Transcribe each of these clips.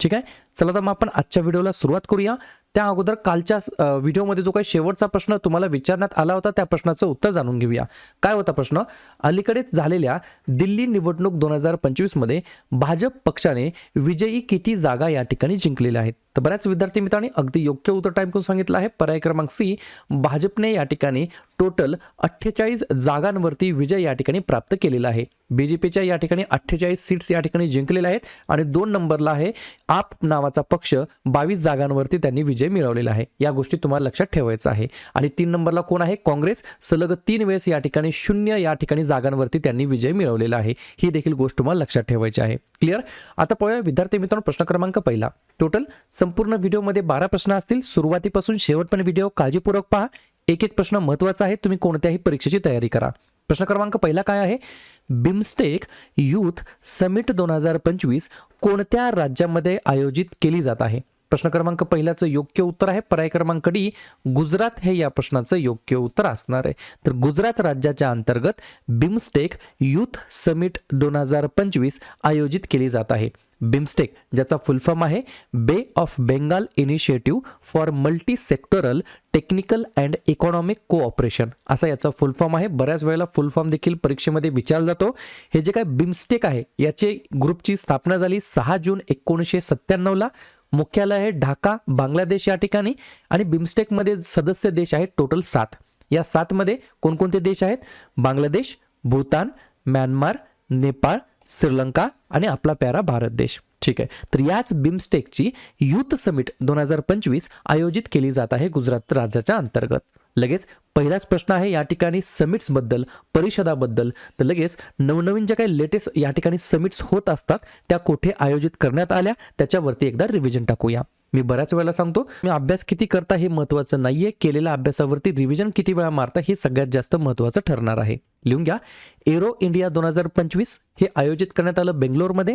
ठीक आहे? चला तर मग आपण आजच्या व्हिडिओला सुरुवात करूया. त्या अगोदर कालच्या व्हिडिओमध्ये जो काही शेवटचा प्रश्न तुम्हाला विचारण्यात आला होता त्या प्रश्नाचं उत्तर जाणून घेऊया. काय होता प्रश्न? अलीकडेच झालेल्या दिल्ली निवडणूक दोन हजार पंचवीसमध्ये भाजप पक्षाने विजयी किती जागा या ठिकाणी जिंकलेल्या आहेत? तर बऱ्याच विद्यार्थी मित्रांनी अगदी योग्य उत्तर टाईप करून सांगितलं आहे. पर्याय क्रमांक सी भाजपने या ठिकाणी टोटल अठ्ठेचाळीस जागांवरती विजय या ठिकाणी प्राप्त केलेला आहे. बी जे पीच्या या ठिकाणी अठ्ठेचाळीस सीट्स या ठिकाणी जिंकलेल्या आहेत आणि दोन नंबरला आहे आप नावाचा पक्ष बावीस जागांवरती त्यांनी विजय मिळवलेला आहे. या गोष्टी तुम्हाला लक्षात ठेवायचं आहे. आणि तीन नंबरला कोण आहे? काँग्रेस. सलग तीन वेळेस या ठिकाणी शून्य या ठिकाणी जागांवरती त्यांनी विजय मिळवलेला आहे. ही देखील गोष्ट तुम्हाला लक्षात ठेवायची आहे. क्लिअर आता पाहूया विद्यार्थी मित्रांनो प्रश्न क्रमांक पहिला. टोटल संपूर्ण व्हिडिओमध्ये बारा प्रश्न असतील. सुरुवातीपासून शेवटपर्यंत व्हिडिओ काळजीपूर्वक पहा. एक एक प्रश्न महत्त्वाचा आहे. तुम्ही कोणत्याही परीक्षेची तयारी करा. प्रश्न क्रमांक पहिला काय आहे? बिमस्टेक यूथ समिट दोन हजार पंचवीस कोणत्या राज्यामध्ये आयोजित केली जात आहे? प्रश्न क्रमांक पहिल्याचं योग्य उत्तर आहे. पर्याय क्रमांक डी गुजरात हे या प्रश्नाचं योग्य उत्तर असणार आहे. तर गुजरात राज्याच्या अंतर्गत बिमस्टेक यूथ समिट दोन हजार पंचवीस आयोजित केली जात आहे. बिमस्टेक ज्याचा फुल फॉर्म आहे bay of Bengal initiative for multi sectoral technical and economic cooperation. असा याचा फुल फॉर्म आहे. बऱ्याच वेळेला फुल फॉर्म देखील परीक्षेमध्ये विचारला जातो. हे जे काय बिमस्टेक आहे याचे ग्रुपची स्थापना झाली सहा जून एकोणीसशे सत्त्याण्णवला. मुख्यालय आहे ढाका बांगलादेश या ठिकाणी. आणि बिमस्टेकमध्ये सदस्य देश आहेत टोटल सात. या सातमध्ये कोणकोणते देश आहेत? बांगलादेश भूतान म्यानमार नेपाळ श्रीलंका आणि आपला प्यारा भारत देश. ठीक आहे. तर याच बिमस्टेकची युथ समिट दोन हजार पंचवीस आयोजित केली जात आहे गुजरात राज्याच्या अंतर्गत. लगेच पहिलाच प्रश्न आहे या ठिकाणी समिट्सबद्दल परिषदाबद्दल. तर लगेच नवनवीन ज्या काही लेटेस्ट या ठिकाणी समिट्स होत असतात त्या कुठे आयोजित करण्यात आल्या त्याच्यावरती एकदा रिव्हिजन टाकूया. मी बऱ्याच वेळेला सांगतो मी अभ्यास किती करता हे महत्त्वाचं नाहीये. केलेल्या अभ्यासावरती रिव्हिजन किती वेळा मारता हे सगळ्यात जास्त महत्त्वाचं ठरणार आहे. लिहून घ्या. एरो इंडिया दोन हजार पंचवीस हे आयोजित करण्यात आलं बेंगलोरमध्ये.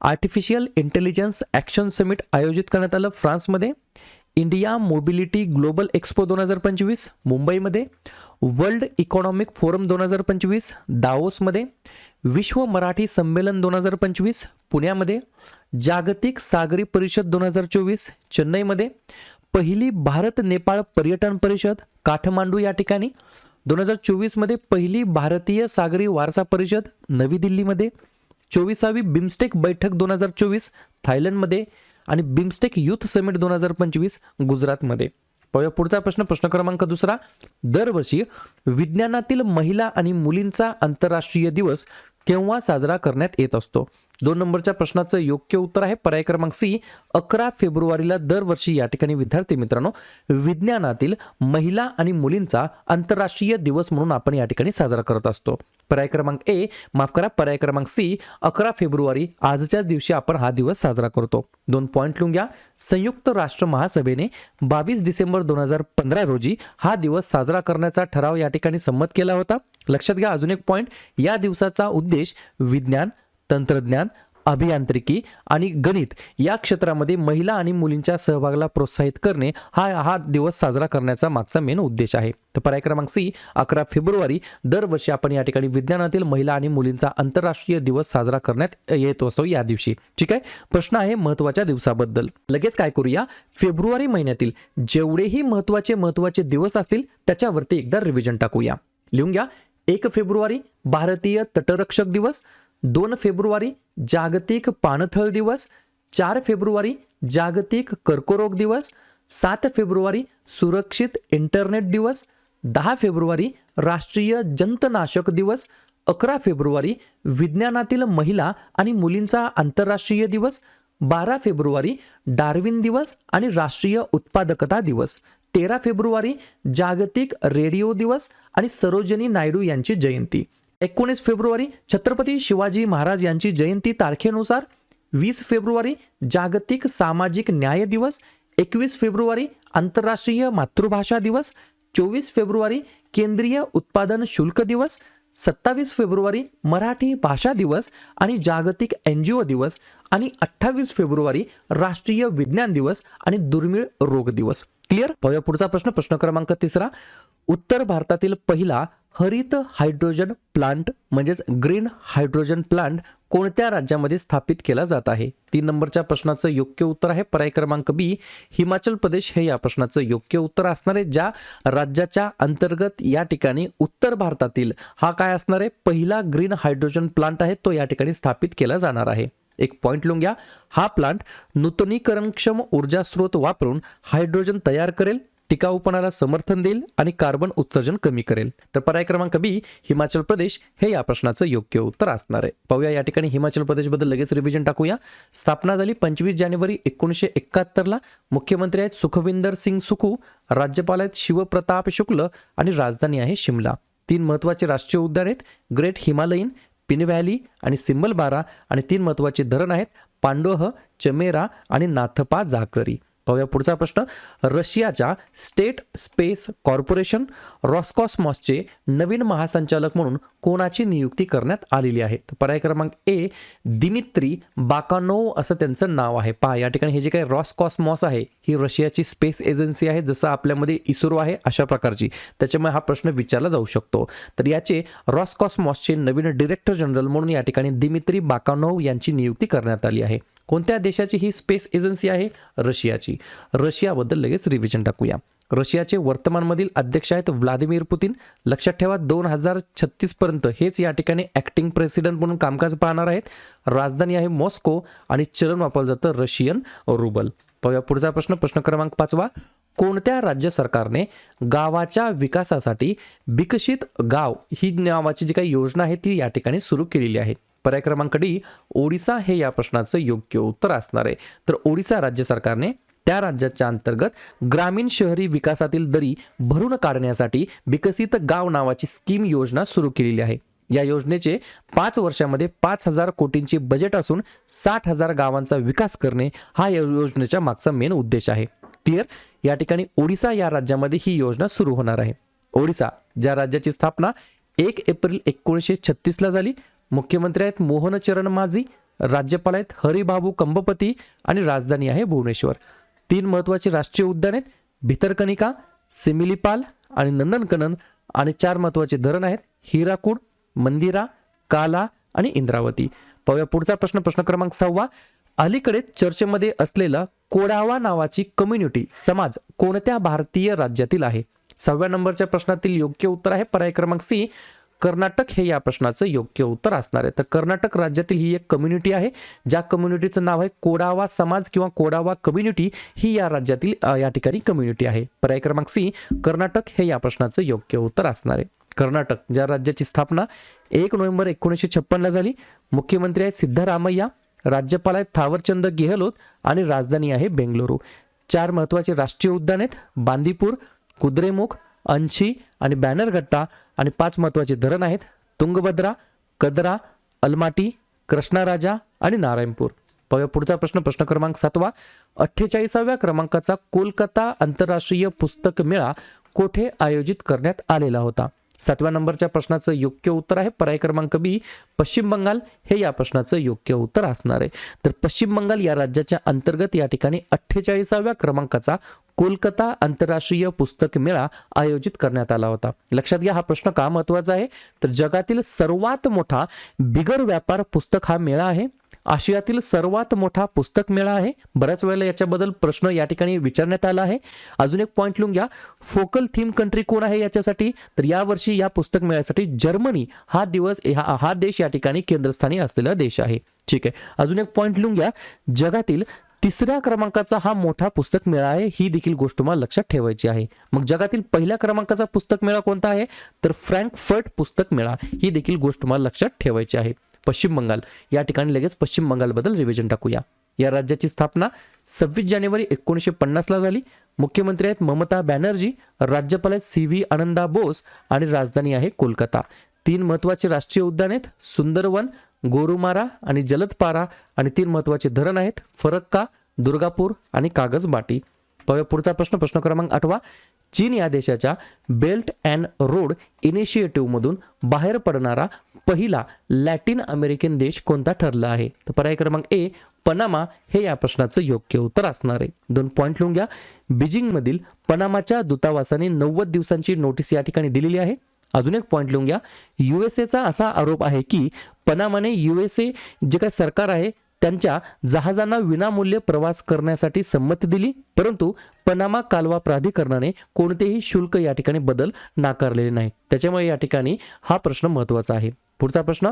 आर्टिफिशियल इंटेलिजन्स ॲक्शन समिट आयोजित करण्यात आलं फ्रान्समध्ये. इंडिया मोबिलिटी ग्लोबल एक्सपो दोन हजार पंचवीस मुंबईमध्ये. वर्ल्ड इकॉनॉमिक फोरम दोन हजार पंचवीस दाओसमध्ये विश्व मराठी संमेलन दोन हजार पंचवीस पुण्यामध्ये जागतिक सागरी परिषद दोन हजार चोवीस चेन्नईमध्ये पहिली भारत नेपाळ पर्यटन परिषद काठमांडू या ठिकाणी दोन हजार चोवीसमध्ये पहिली भारतीय सागरी वारसा परिषद नवी दिल्लीमध्ये चोवीसावी बिमस्टेक बैठक दोन हजार चोवीस थायलंडमध्ये आणि बिमस्टेक युथ समिट दोन हजार पंचवीस गुजरातमध्ये. पाहूया. पुढचा प्रश्न प्रश्न क्रमांक दुसरा. दरवर्षी विज्ञानातील महिला आणि मुलींचा आंतरराष्ट्रीय दिवस केव्हा साजरा करण्यात येत असतो? दोन नंबरच्या प्रश्नाचं योग्य उत्तर आहे. पर्याय क्रमांक सी अकरा फेब्रुवारीला दरवर्षी या ठिकाणी विद्यार्थी मित्रांनो विज्ञानातील महिला आणि मुलींचा आंतरराष्ट्रीय दिवस म्हणून आपण या ठिकाणी साजरा करत असतो. पर्याय क्रमांक ए माफ करा पर्याय क्रमांक सी अकरा फेब्रुवारी आजच्या दिवशी आपण हा दिवस साजरा करतो. दोन पॉईंट लिहून घ्या. संयुक्त राष्ट्र महासभेने बावीस डिसेंबर दोन हजार पंधरा रोजी हा दिवस साजरा करण्याचा ठराव या ठिकाणी संमत केला होता. लक्षात घ्या अजून एक पॉईंट या दिवसाचा उद्देश विज्ञान तंत्रज्ञान अभियांत्रिकी आणि गणित या क्षेत्रामध्ये महिला आणि मुलींच्या सहभागाला प्रोत्साहित करणे हा हा दिवस साजरा करण्याचा मागचा मेन उद्देश आहे. तर पर्याय क्रमांक सी अकरा फेब्रुवारी दरवर्षी आपण या ठिकाणी विज्ञानातील महिला आणि मुलींचा आंतरराष्ट्रीय दिवस साजरा करण्यात येत असतो या दिवशी. ठीक आहे? प्रश्न आहे महत्त्वाच्या दिवसाबद्दल. लगेच काय करूया? फेब्रुवारी महिन्यातील जेवढेही महत्त्वाचे महत्त्वाचे दिवस असतील त्याच्यावरती एकदा रिव्हिजन टाकूया. लिहून घ्या. एक फेब्रुवारी भारतीय तटरक्षक दिवस दोन फेब्रुवारी जागतिक पाणथळ दिवस चार फेब्रुवारी जागतिक कर्करोग दिवस सात फेब्रुवारी सुरक्षित इंटरनेट दिवस दहा फेब्रुवारी राष्ट्रीय जंतनाशक दिवस अकरा फेब्रुवारी विज्ञानातील महिला आणि मुलींचा आंतरराष्ट्रीय दिवस बारा फेब्रुवारी डार्विन दिवस आणि राष्ट्रीय उत्पादकता दिवस तेरा फेब्रुवारी जागतिक रेडिओ दिवस आणि सरोजिनी नायडू यांची जयंती. एकोणीस फेब्रुवारी छत्रपती शिवाजी महाराज यांची जयंती तारखेनुसार वीस फेब्रुवारी जागतिक सामाजिक न्याय दिवस एकवीस फेब्रुवारी आंतरराष्ट्रीय मातृभाषा दिवस चोवीस फेब्रुवारी केंद्रीय उत्पादन शुल्क दिवस सत्तावीस फेब्रुवारी मराठी भाषा दिवस आणि जागतिक एन जी ओ दिवस आणि अठ्ठावीस फेब्रुवारी राष्ट्रीय विज्ञान दिवस आणि दुर्मिळ रोग दिवस. क्लिअर? पाहूया पुढचा प्रश्न प्रश्न क्रमांक तिसरा. उत्तर भारतातील पहिला हरित हायड्रोजन प्लांट म्हणजेच ग्रीन हायड्रोजन प्लांट कोणत्या राज्यामध्ये स्थापित केला जात आहे? तीन नंबरच्या प्रश्नाचं योग्य उत्तर आहे पर्याय क्रमांक बी. हिमाचल प्रदेश हे या प्रश्नाचं योग्य उत्तर असणार आहे ज्या राज्याच्या अंतर्गत या ठिकाणी उत्तर भारतातील हा काय असणार आहे? पहिला ग्रीन हायड्रोजन प्लांट आहे तो या ठिकाणी स्थापित केला जाणार आहे. एक पॉईंट लिहून घ्या. हा प्लांट नूतनीकरणक्षम ऊर्जा स्रोत वापरून हायड्रोजन तयार करेल टिकाऊपणाला समर्थन देईल आणि कार्बन उत्सर्जन कमी करेल. तर पर्याय क्रमांक बी हिमाचल प्रदेश हे या प्रश्नाचं योग्य उत्तर असणार आहे. पाहूया या ठिकाणी हिमाचल प्रदेशबद्दल लगेच रिव्हिजन टाकूया. स्थापना झाली पंचवीस जानेवारी एकोणीसशे एकाहत्तरला. मुख्यमंत्री आहेत सुखविंदर सिंग सुखू राज्यपाल आहेत शिवप्रताप शुक्ल आणि राजधानी आहे शिमला. तीन महत्त्वाचे राष्ट्रीय उद्यान आहेत ग्रेट हिमालयीन पिन व्हॅली आणि सिंबलबारा आणि तीन महत्त्वाचे धरण आहेत पांडोह चमेरा आणि नाथपा जाकरी पाहूया पुढचा प्रश्न. रशियाच्या स्टेट स्पेस कॉर्पोरेशन रॉस्कॉस्मॉसचे नवीन महासंचालक म्हणून कोणाची नियुक्ती करण्यात आलेली आहे? तर पर्याय क्रमांक ए दिमित्री बाकानोव असं त्यांचं नाव आहे. पहा या ठिकाणी हे जे काही रॉस्कॉस्मॉस आहे ही रशियाची स्पेस एजन्सी आहे जसं आपल्यामध्ये इस्रो आहे अशा प्रकारची. त्याच्यामुळे हा प्रश्न विचारला जाऊ शकतो. तर याचे रॉस्कॉस्मॉसचे नवीन डिरेक्टर जनरल म्हणून या ठिकाणी दिमित्री बाकानोव यांची नियुक्ती करण्यात आली आहे. कोणत्या देशाची ही स्पेस एजन्सी आहे? रशियाची. रशियाबद्दल लगेच रिव्हिजन टाकूया. रशियाचे वर्तमानमधील अध्यक्ष आहेत व्लादिमीर पुतीन. लक्षात ठेवा दोन हजार छत्तीसपर्यंत हेच या ठिकाणी ॲक्टिंग प्रेसिडेंट म्हणून कामकाज पाहणार आहेत. राजधानी आहे मॉस्को आणि चलन वापरलं जातं रशियन रुबल. पाहूया पुढचा प्रश्न प्रश्न क्रमांक पाचवा. कोणत्या राज्य सरकारने गावाच्या विकासासाठी विकसित गाव ही नावाची जी काही योजना आहे ती या ठिकाणी सुरू केलेली आहे? पर्याय क्रमांक डी ओडिसा हे या प्रश्नाचं योग्य उत्तर असणार आहे. तर ओडिसा राज्य सरकारने त्या राज्याच्या अंतर्गत ग्रामीण शहरी विकासातील दरी भरून काढण्यासाठी विकसित गाव नावाची स्कीम योजना सुरू केलेली आहे. या योजनेचे पाच वर्षामध्ये पाच हजार कोटींचे बजेट असून साठ हजार गावांचा विकास करणे हा या योजनेच्या मागचा मेन उद्देश आहे. क्लिअर? या ठिकाणी ओडिसा या राज्यामध्ये ही योजना सुरू होणार आहे. ओडिसा ज्या राज्याची स्थापना एक एप्रिल एकोणीसशे छत्तीसला झाली मुख्यमंत्री आहेत मोहन चरण माझी राज्यपाल आहेत हरिबाबू कंबपती आणि राजधानी आहे भुवनेश्वर. तीन महत्त्वाचे राष्ट्रीय उद्यान आहेत भितरकनिका सिमिलीपाल आणि नंदनकनन आणि चार महत्त्वाचे धरण आहेत हिराकूड मंदिरा काला आणि इंद्रावती. पाहूया पुढचा प्रश्न प्रश्न क्रमांक सहावा. अलीकडे चर्चेमध्ये असलेला कोडावा नावाची कम्युनिटी समाज कोणत्या भारतीय राज्यातील आहे? सहाव्या नंबरच्या प्रश्नातील योग्य उत्तर आहे पर्याय क्रमांक सी. कर्नाटक हे या प्रश्नाचं योग्य उत्तर असणार आहे. तर कर्नाटक राज्यातील ही एक कम्युनिटी आहे ज्या कम्युनिटीचं नाव आहे कोडावा समाज किंवा कोडावा कम्युनिटी ही या राज्यातील या ठिकाणी कम्युनिटी आहे. पर्याय क्रमांक सी कर्नाटक हे या प्रश्नाचं योग्य उत्तर असणार आहे. कर्नाटक ज्या राज्याची स्थापना एक नोव्हेंबर एकोणीसशे छप्पनला झाली मुख्यमंत्री आहेत सिद्धरामय्या राज्यपाल आहेत थावरचंद गेहलोत आणि राजधानी आहे बेंगलुरू. चार महत्त्वाचे राष्ट्रीय उद्यान आहेत बांदीपूर कुद्रेमुख अंशी आणि बॅनरघट्टा. आणि पाच महत्त्वाचे धरण आहेत. तुंगभद्रा कदरा अलमाटी कृष्णाराजा आणि नारायणपूर. पाहूया पुढचा प्रश्न. प्रश्न क्रमांक सातवा. अठ्ठेचाळीसाव्या क्रमांकाचा कोलकाता आंतरराष्ट्रीय पुस्तक मेळा कोठे आयोजित करण्यात आलेला होता? सातव्या नंबरच्या प्रश्नाचं योग्य उत्तर आहे. पर्याय क्रमांक बी पश्चिम बंगाल हे या प्रश्नाचं योग्य उत्तर असणार आहे. तर पश्चिम बंगाल या राज्याच्या अंतर्गत या ठिकाणी अठ्ठेचाळीसाव्या क्रमांकाचा कोलकाता आंतरराष्ट्रीय पुस्तक मेळा आयोजित करण्यात आला होता. लक्षात घ्या हा प्रश्न का महत्त्वाचा आहे? तर जगातील सर्वात मोठा बिगर व्यापार पुस्तक हा मेळा आहे. आशियातील सर्वात मोठा पुस्तक मेळा आहे. बऱ्याच वेळेला याच्याबद्दल प्रश्न या ठिकाणी विचारण्यात आला आहे. अजून एक पॉईंट लिहून घ्या. फोकल थीम कंट्री कोण आहे याच्यासाठी? तर यावर्षी या पुस्तक मेळ्यासाठी जर्मनी हा दिवस हा हा देश या ठिकाणी केंद्रस्थानी असलेला देश आहे. ठीक आहे. अजून एक पॉईंट लिहून घ्या. जगातील तिसऱ्या क्रमांकाचा हा मोठा पुस्तक मेळा आहे. ही देखील गोष्ट तुम्हाला लक्षात ठेवायची आहे. मग जगातील पहिल्या क्रमांकाचा पुस्तक मेळा कोणता आहे? तर फ्रँकफर्ट पुस्तक मेळा. ही देखील गोष्ट तुम्हाला लक्षात ठेवायची आहे. पश्चिम बंगाल. या ठिकाणी लगेच पश्चिम बंगालबद्दल रिव्हिजन टाकूया. या राज्याची स्थापना सव्वीस जानेवारी एकोणीसशे पन्नासला झाली. मुख्यमंत्री आहेत ममता बॅनर्जी राज्यपाल आहेत सी व्ही आनंदा बोस आणि राजधानी आहे कोलकाता. तीन महत्त्वाचे राष्ट्रीय उद्यान आहेत सुंदरवन गोरुमारा आणि जलदपारा आणि तीन महत्त्वाचे धरण आहेत फरक्का दुर्गापूर आणि कागजबाटी पाहूया पुढचा प्रश्न प्रश्न क्रमांक आठवा. चीन या देशाच्या बेल्ट अँड रोड इनिशिएटिव्हमधून बाहेर पडणारा पहिला लॅटिन अमेरिकन देश कोणता ठरला आहे? तर पर्याय क्रमांक ए पनामा. हे या प्रश्नाचं योग्य उत्तर असणार आहे. दोन पॉईंट लिहून घ्या. बीजिंगमधील पनामाच्या दूतावासाने नव्वद दिवसांची नोटीस या ठिकाणी दिलेली आहे. अजून एक पॉईंट लिहून घ्या. युएसएचा असा आरोप आहे की पनामाने युएसए जे काही सरकार आहे त्यांच्या जहाजांना विनामूल्य प्रवास करण्यासाठी संमती दिली परंतु पनामा कालवा प्राधिकरणाने कोणतेही शुल्क या ठिकाणी बदल नाकारलेले नाही त्याच्यामुळे या ठिकाणी हा प्रश्न महत्त्वाचा आहे. पुढचा प्रश्न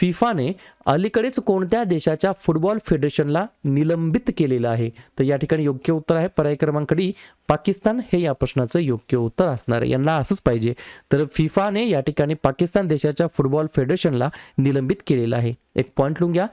फिफाने अलीकडेच कोणत्या देशाच्या फुटबॉल फेडरेशनला निलंबित केलेलं आहे? तर या ठिकाणी योग्य उत्तर आहे. पर्याय क्रमांक डी पाकिस्तान हे या प्रश्नाचं योग्य उत्तर असणार आहे. यांना असंच पाहिजे. तर फिफाने या ठिकाणी पाकिस्तान देशाच्या फुटबॉल फेडरेशनला निलंबित केलेलं आहे. एक पॉईंट लिहून घ्या.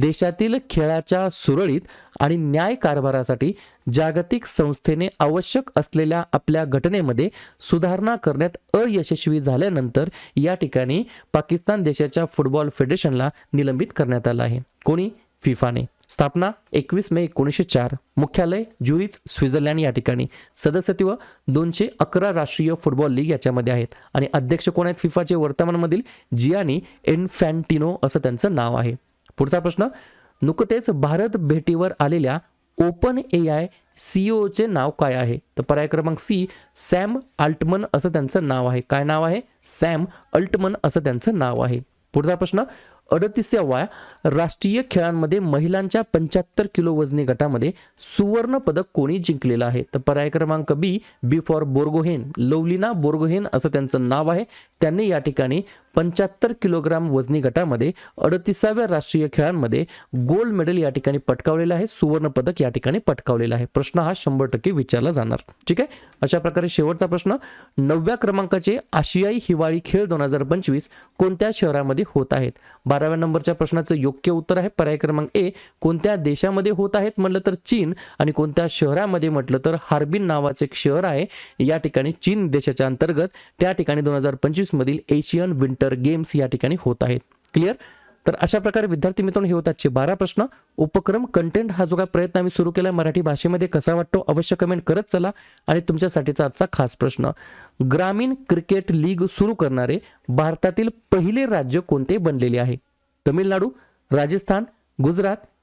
देशातील खेळाच्या सुरळीत आणि न्याय कारभारासाठी जागतिक संस्थेने आवश्यक असलेल्या आपल्या घटनेमध्ये सुधारणा करण्यात अयशस्वी झाल्यानंतर या ठिकाणी पाकिस्तान देशाच्या फुटबॉल फेडरेशनला निलंबित करण्यात आलं आहे. कोणी? फिफाने. स्थापना एकवीस मे एकोणीसशे चार. मुख्यालय ज्युरिच स्वित्झर्लंड या ठिकाणी. सदस्यत्व दोनशे अकरा राष्ट्रीय फुटबॉल लीग याच्यामध्ये आहेत. आणि अध्यक्ष कोण आहेत? फिफाचे वर्तमानमधील जियानी एन्फॅन्टिनो असं त्यांचं नाव आहे. पुढचा प्रश्न नुकतेच भारत भेटीवर आलेल्या ओपन ए आय सीईओचे नाव काय आहे? तर पर्याय क्रमांक सी सॅम अल्टमन असं त्यांचं नाव आहे. काय नाव आहे? सॅम अल्टमन असं त्यांचं नाव आहे. पुढचा प्रश्न अडतीसाव्या राष्ट्रीय खेळांमध्ये महिलांच्या पंच्याहत्तर किलो वजनी गटामध्ये सुवर्ण पदक कोणी जिंकलेलं आहे? तर पर्याय क्रमांक B B for Borgohain Lovlina Borgohain असं त्यांचं नाव आहे. त्यांनी या ठिकाणी पंच्याहत्तर किलोग्राम वजनी गटामध्ये अडतीसाव्या राष्ट्रीय खेळांमध्ये गोल्ड मेडल या ठिकाणी पटकावलेलं आहे सुवर्ण पदक या ठिकाणी पटकावलेलं आहे. प्रश्न हा शंभर टक्के विचारला जाणार. ठीक आहे? अशा प्रकारे शेवटचा प्रश्न. नवव्या क्रमांकाचे आशियाई हिवाळी खेळ दोन हजार पंचवीस कोणत्या शहरामध्ये होत आहेत? बाराव्या नंबरच्या प्रश्नाचं योग्य उत्तर आहे. पर्याय क्रमांक ए कोणत्या देशामध्ये होत आहेत म्हटलं तर चीन आणि कोणत्या शहरामध्ये म्हटलं तर हार्बिन नावाचं एक शहर आहे. या ठिकाणी चीन देशाच्या अंतर्गत त्या ठिकाणी दोन हजार पंचवीस मधील एशियन विंटर गेम्स या ठिकाणी होत आहेत. क्लिअर तर अशा प्रकारे विद्यार्थी मित्रांनो हे होत आजचे बारा प्रश्न. उपक्रम कंटेंट हा जो काय प्रयत्न आम्ही सुरू केला मराठी भाषेमध्ये कसा वाटतो अवश्य कमेंट करत चला. आणि तुमच्यासाठीचा आजचा खास प्रश्न ग्रामीण क्रिकेट लीग सुरू करणारे भारतातील पहिले राज्य कोणते बनलेले आहे? तमिळनाडू राजस्थान गुजरात